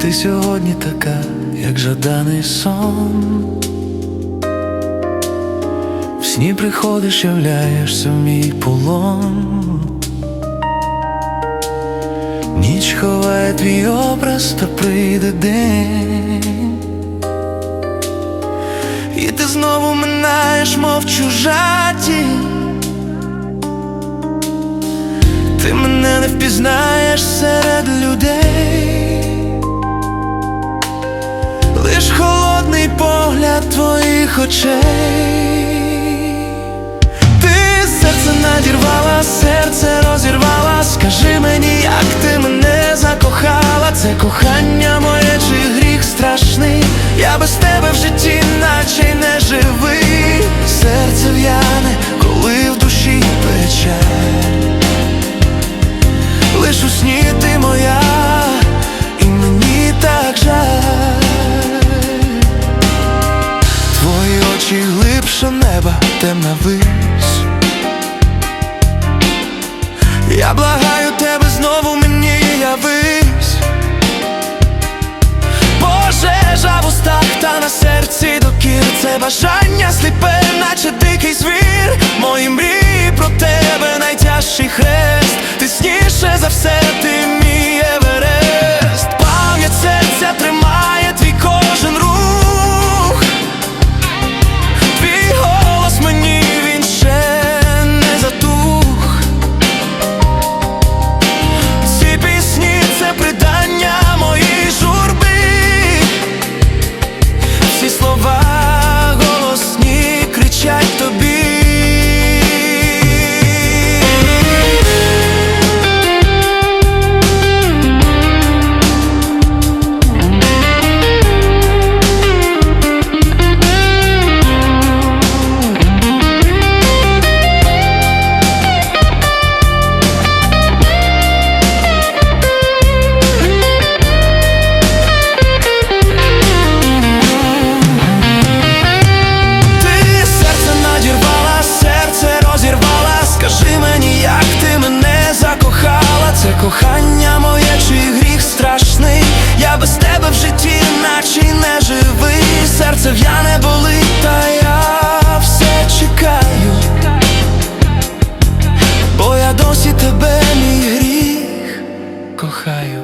Ти сьогодні така, як жаданий сон. В сні приходиш, являєшся в мій полон. Ніч ховає твій образ, та прийде день. І ти знову минаєш, мов чужа тінь Ти мене не впізнаєш очей. Ти серце надірвала, серце розірвала. Скажи мені, як ти мене закохала, це кохання темна вись. Я благаю тебе знову мені явись. Пожежа в устах та на серці докір Це бажання сліпе, наче дикий звір. Мої мрії тебе, мій гріх, кохаю.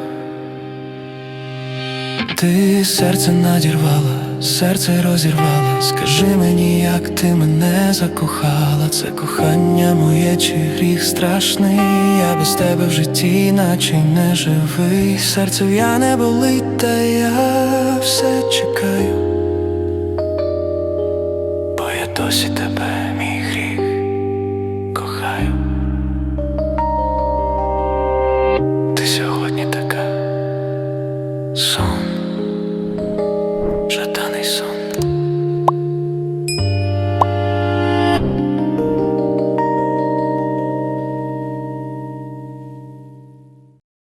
Ти серце надірвала, серце розірвала. Скажи мені, як ти мене закохала. Це кохання моє чи гріх страшний. Я без тебе в житті, наче не живий. Серце в'яне болить, та я все чекаю. Бо я досі тебе